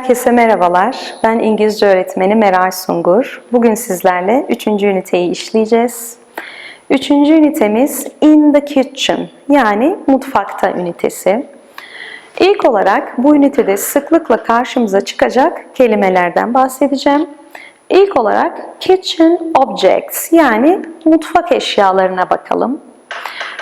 Herkese merhabalar. Ben İngilizce öğretmeni Meral Sungur. Bugün sizlerle 3. üniteyi işleyeceğiz. 3. ünitemiz In the Kitchen yani mutfakta ünitesi. İlk olarak bu ünitede sıklıkla karşımıza çıkacak kelimelerden bahsedeceğim. İlk olarak kitchen objects yani mutfak eşyalarına bakalım.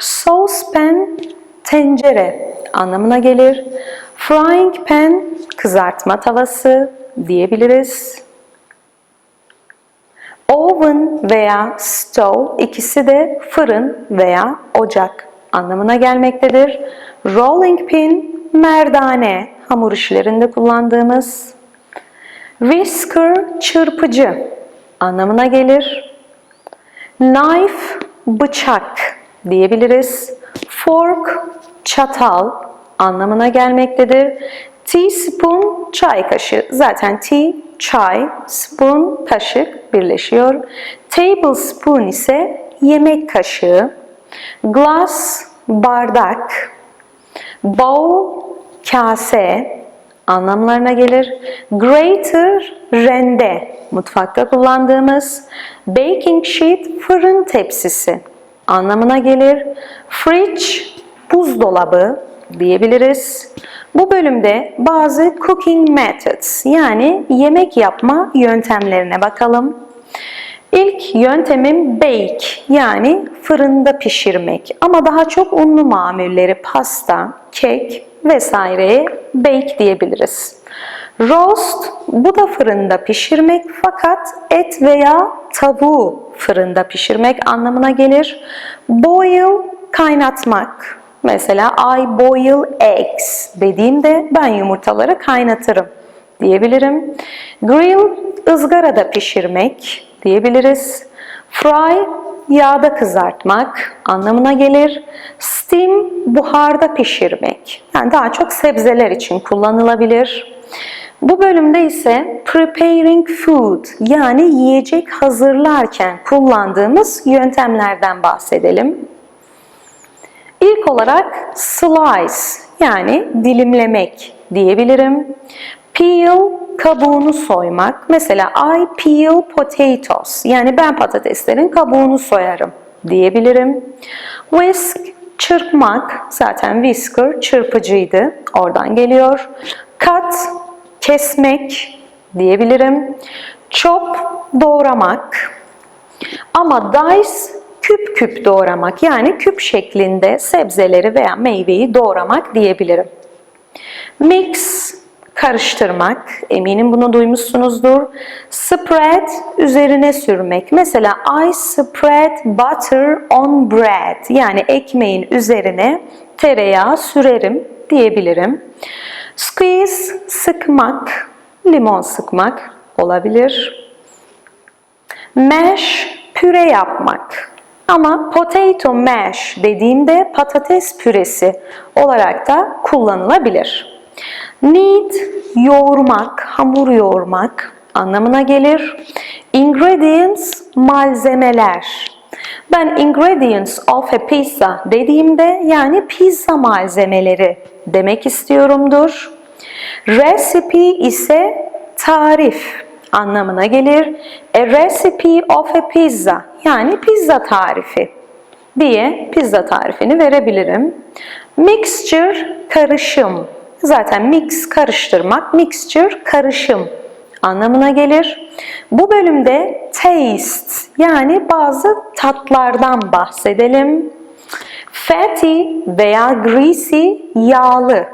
Saucepan tencere anlamına gelir. Frying pan kızartma tavası diyebiliriz. Oven veya stove ikisi de fırın veya ocak anlamına gelmektedir. Rolling pin merdane hamur işlerinde kullandığımız. Whisker çırpıcı anlamına gelir. Knife bıçak diyebiliriz. Fork çatal anlamına gelmektedir. Teaspoon çay kaşığı. Zaten tea çay, spoon kaşık birleşiyor. Tablespoon ise yemek kaşığı. Glass bardak. Bowl kase anlamlarına gelir. Grater rende mutfakta kullandığımız. Baking sheet fırın tepsisi anlamına gelir. Fridge buzdolabı diyebiliriz. Bu bölümde bazı cooking methods yani yemek yapma yöntemlerine bakalım. İlk yöntemim bake yani fırında pişirmek ama daha çok unlu mamulleri pasta, kek vesaireye bake diyebiliriz. Roast bu da fırında pişirmek fakat et veya tavuğu fırında pişirmek anlamına gelir. Boil kaynatmak. Mesela I boil eggs dediğimde ben yumurtaları kaynatırım diyebilirim. Grill ızgarada pişirmek diyebiliriz. Fry yağda kızartmak anlamına gelir. Steam buharda pişirmek. Yani daha çok sebzeler için kullanılabilir. Bu bölümde ise preparing food yani yiyecek hazırlarken kullandığımız yöntemlerden bahsedelim. İlk olarak slice yani dilimlemek diyebilirim. Peel kabuğunu soymak. Mesela I peel potatoes yani ben patateslerin kabuğunu soyarım diyebilirim. Whisk çırpmak. Zaten whisker çırpıcıydı. Oradan geliyor. Cut kesmek diyebilirim. Chop doğramak. Ama dice küp küp doğramak yani küp şeklinde sebzeleri veya meyveyi doğramak diyebilirim. Mix karıştırmak. Eminim bunu duymuşsunuzdur. Spread üzerine sürmek. Mesela I spread butter on bread. Yani ekmeğin üzerine tereyağı sürerim diyebilirim. Squeeze sıkmak, limon sıkmak olabilir. Mash püre yapmak. Ama potato mash dediğimde patates püresi olarak da kullanılabilir. Knead yoğurmak, hamur yoğurmak anlamına gelir. Ingredients malzemeler. Ben ingredients of a pizza dediğimde yani pizza malzemeleri demek istiyorumdur. Recipe ise tarif anlamına gelir. A recipe of a pizza yani pizza tarifi diye pizza tarifini verebilirim. Mixture karışım. Zaten mix karıştırmak, mixture karışım anlamına gelir. Bu bölümde taste yani bazı tatlardan bahsedelim. Fatty veya greasy yağlı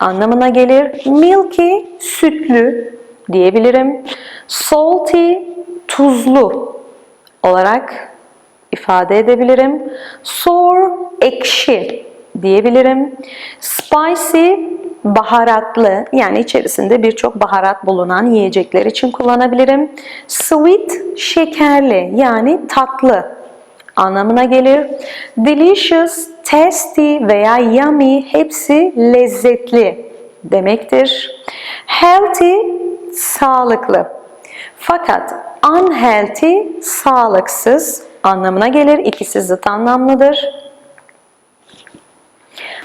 anlamına gelir. Milky sütlü diyebilirim. Salty tuzlu olarak ifade edebilirim. Sour ekşi diyebilirim. Spicy baharatlı yani içerisinde birçok baharat bulunan yiyecekler için kullanabilirim. Sweet şekerli yani tatlı anlamına gelir. Delicious, tasty veya yummy hepsi lezzetli demektir. Healthy sağlıklı. Fakat unhealthy sağlıksız anlamına gelir. İkisi zıt anlamlıdır.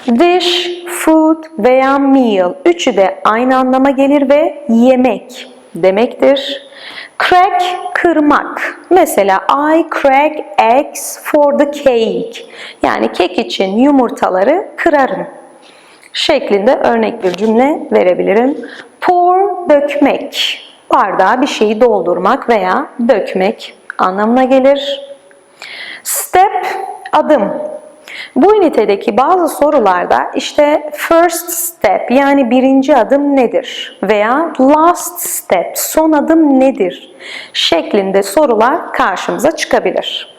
Dish, food veya meal üçü de aynı anlama gelir ve yemek demektir. Crack, kırmak. Mesela I crack eggs for the cake. Yani kek için yumurtaları kırarım şeklinde örnek bir cümle verebilirim. Pour, dökmek. Bardağa bir şeyi doldurmak veya dökmek anlamına gelir. Step, adım. Bu ünitedeki bazı sorularda işte first step yani birinci adım nedir veya last step son adım nedir şeklinde sorular karşımıza çıkabilir.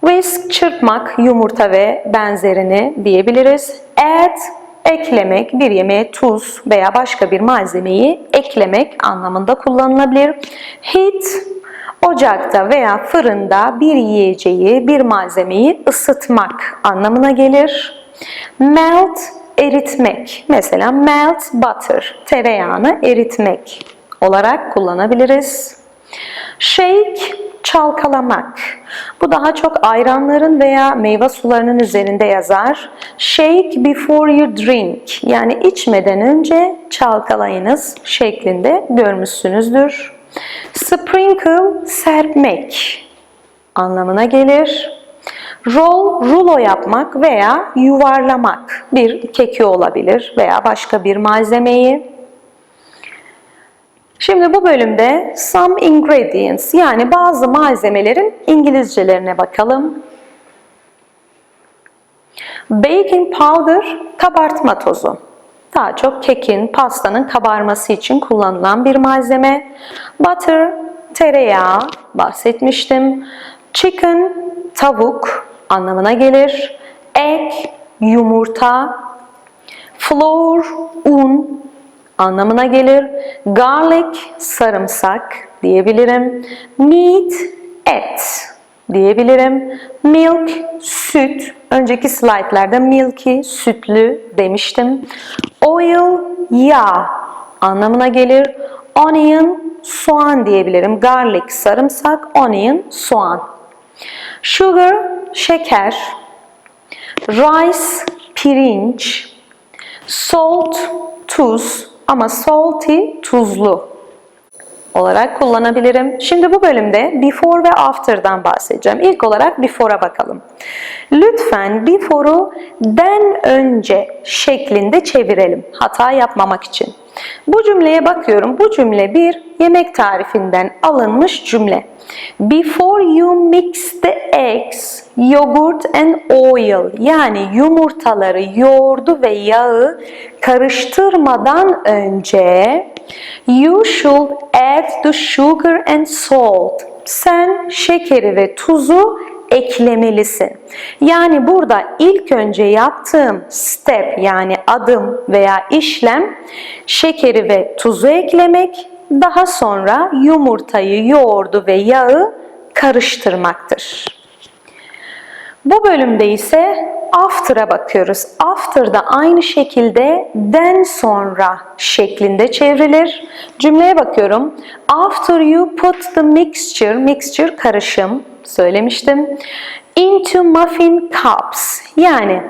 Whisk çırpmak, yumurta ve benzerini diyebiliriz. Add eklemek, bir yemeğe tuz veya başka bir malzemeyi eklemek anlamında kullanılabilir. Heat ocakta veya fırında bir yiyeceği, bir malzemeyi ısıtmak anlamına gelir. Melt eritmek. Mesela melt butter, tereyağını eritmek olarak kullanabiliriz. Shake çalkalamak. Bu daha çok ayranların veya meyve sularının üzerinde yazar. Shake before you drink. Yani içmeden önce çalkalayınız şeklinde görmüşsünüzdür. Sprinkle serpmek anlamına gelir. Roll, rulo yapmak veya yuvarlamak. Bir keki olabilir veya başka bir malzemeyi. Şimdi bu bölümde some ingredients yani bazı malzemelerin İngilizcelerine bakalım. Baking powder kabartma tozu. Daha çok kekin, pastanın kabarması için kullanılan bir malzeme. Butter, tereyağı bahsetmiştim. Chicken, tavuk anlamına gelir. Egg, yumurta. Flour, un anlamına gelir. Garlic, sarımsak diyebilirim. Meat, et diyebilirim. Milk, süt. Önceki slaytlarda milky, sütlü demiştim. Oil, yağ anlamına gelir. Onion, soğan diyebilirim. Garlic, sarımsak. Onion, soğan. Sugar, şeker. Rice, pirinç. Salt, tuz ama salty, tuzlu olarak kullanabilirim. Şimdi bu bölümde before ve after'dan bahsedeceğim. İlk olarak before'a bakalım. Lütfen before'u den önce şeklinde çevirelim hata yapmamak için. Bu cümleye bakıyorum. Bu cümle bir yemek tarifinden alınmış cümle. Before you mix the eggs, yogurt and oil yani yumurtaları, yoğurdu ve yağı karıştırmadan önce you should add the sugar and salt. Sen şekeri ve tuzu eklemelisin. Yani burada ilk önce yaptığım step yani adım veya işlem şekeri ve tuzu eklemek, daha sonra yumurtayı, yoğurdu ve yağı karıştırmaktır. Bu bölümde ise after'a bakıyoruz. After da aynı şekilde den sonra şeklinde çevrilir. Cümleye bakıyorum. After you put the mixture, mixture karışım söylemiştim. Into muffin cups yani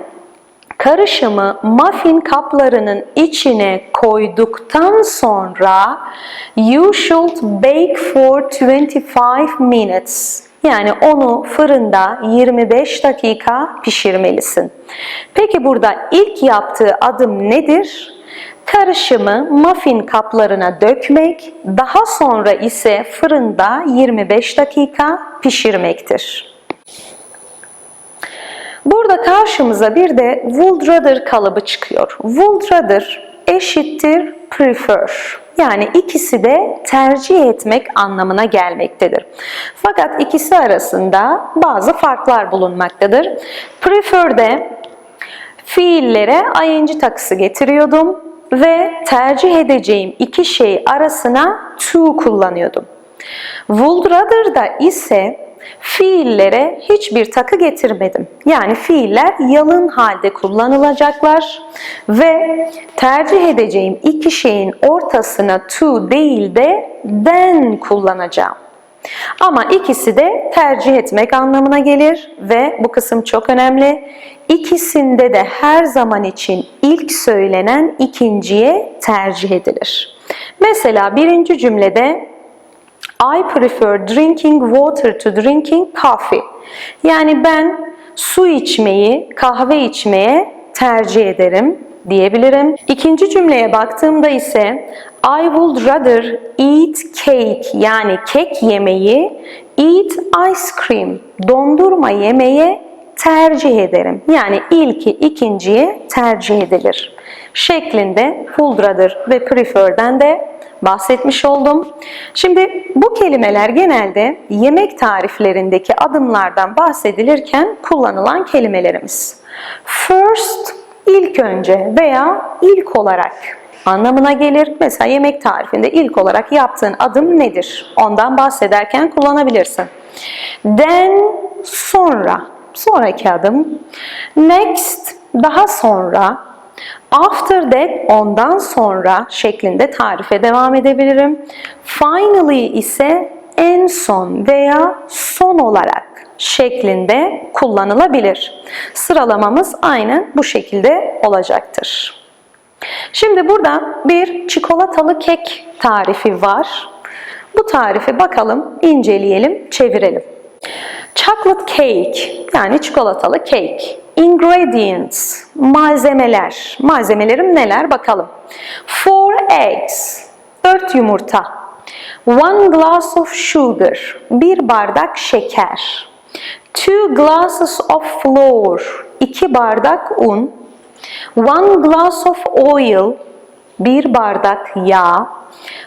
karışımı muffin kaplarının içine koyduktan sonra you should bake for 25 minutes. Yani onu fırında 25 dakika pişirmelisin. Peki burada ilk yaptığı adım nedir? Karışımı muffin kaplarına dökmek, daha sonra ise fırında 25 dakika pişirmektir. Burada karşımıza bir de rather kalıbı çıkıyor. Rather eşittir prefer. Yani ikisi de tercih etmek anlamına gelmektedir. Fakat ikisi arasında bazı farklar bulunmaktadır. Prefer'de fiillere ing takısı getiriyordum ve tercih edeceğim iki şey arasına to kullanıyordum. Would rather'da ise fiillere hiçbir takı getirmedim. Yani fiiller yalın halde kullanılacaklar ve tercih edeceğim iki şeyin ortasına to değil de then kullanacağım. Ama ikisi de tercih etmek anlamına gelir ve bu kısım çok önemli. İkisinde de her zaman için ilk söylenen ikinciye tercih edilir. Mesela birinci cümlede I prefer drinking water to drinking coffee. Yani ben su içmeyi kahve içmeye tercih ederim diyebilirim. İkinci cümleye baktığımda ise I would rather eat cake yani kek yemeyi eat ice cream dondurma yemeye tercih ederim. Yani ilki ikinciye tercih edilir. Şeklinde would rather ve prefer'den de bahsetmiş oldum. Şimdi bu kelimeler genelde yemek tariflerindeki adımlardan bahsedilirken kullanılan kelimelerimiz. First, ilk önce veya ilk olarak anlamına gelir. Mesela yemek tarifinde ilk olarak yaptığın adım nedir? Ondan bahsederken kullanabilirsin. Then, sonra, sonraki adım. Next, daha sonra, After that, ondan sonra şeklinde tarife devam edebilirim. Finally ise en son veya son olarak şeklinde kullanılabilir. Sıralamamız aynen bu şekilde olacaktır. Şimdi burada bir çikolatalı kek tarifi var. Bu tarifi bakalım, inceleyelim, çevirelim. Chocolate cake yani çikolatalı cake. Ingredients, malzemeler. Malzemelerim neler bakalım. 4 eggs, 4 yumurta. 1 glass of sugar, 1 bardak şeker. 2 glasses of flour, 2 bardak un. 1 glass of oil, 1 bardak yağ.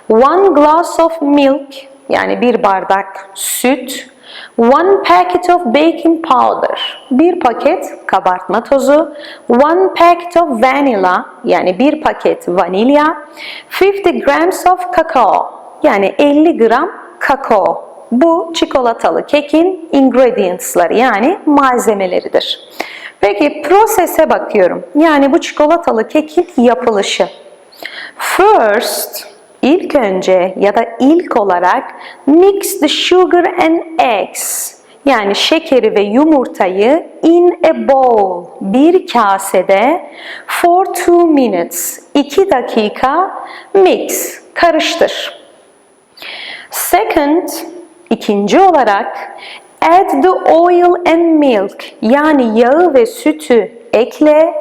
1 glass of milk, yani 1 bardak süt. 1 packet of baking powder, 1 paket kabartma tozu, 1 packet of vanilla yani 1 paket vanilya, 50 grams of kakao yani 50 gram kakao. Bu çikolatalı kekin ingredients'ları yani malzemeleridir. Peki prosese bakıyorum. Yani bu çikolatalı kekin yapılışı. First, ilk önce ya da ilk olarak mix the sugar and eggs yani şekeri ve yumurtayı in a bowl bir kasede for two minutes 2 dakika mix karıştır. Second ikinci olarak add the oil and milk yani yağı ve sütü ekle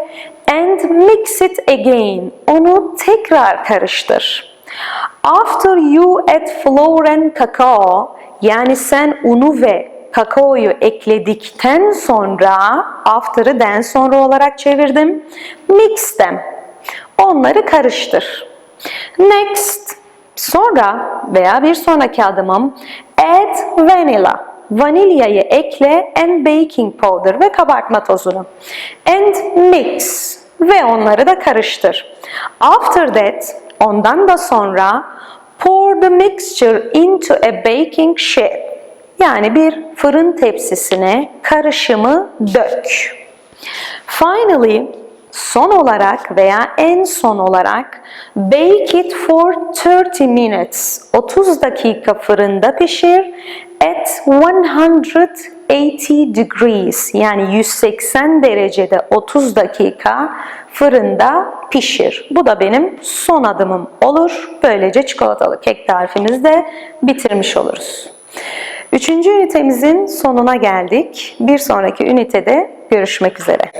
and mix it again onu tekrar karıştır. After you add flour and cacao, yani sen unu ve kakaoyu ekledikten sonra, after'ı den sonra olarak çevirdim, mix them. Onları karıştır. Next, sonra veya bir sonraki adımım, add vanilla. Vanilyayı ekle and baking powder ve kabartma tozunu. And mix ve onları da karıştır. After that, Ondan da sonra pour the mixture into a baking sheet. Yani bir fırın tepsisine karışımı dök. Finally, son olarak veya en son olarak bake it for 30 minutes. 30 dakika fırında pişir at 180 degrees yani 180 derecede 30 dakika fırında pişir. Bu da benim son adımım olur. Böylece çikolatalı kek tarifimizi de bitirmiş oluruz. Üçüncü ünitemizin sonuna geldik. Bir sonraki ünitede görüşmek üzere.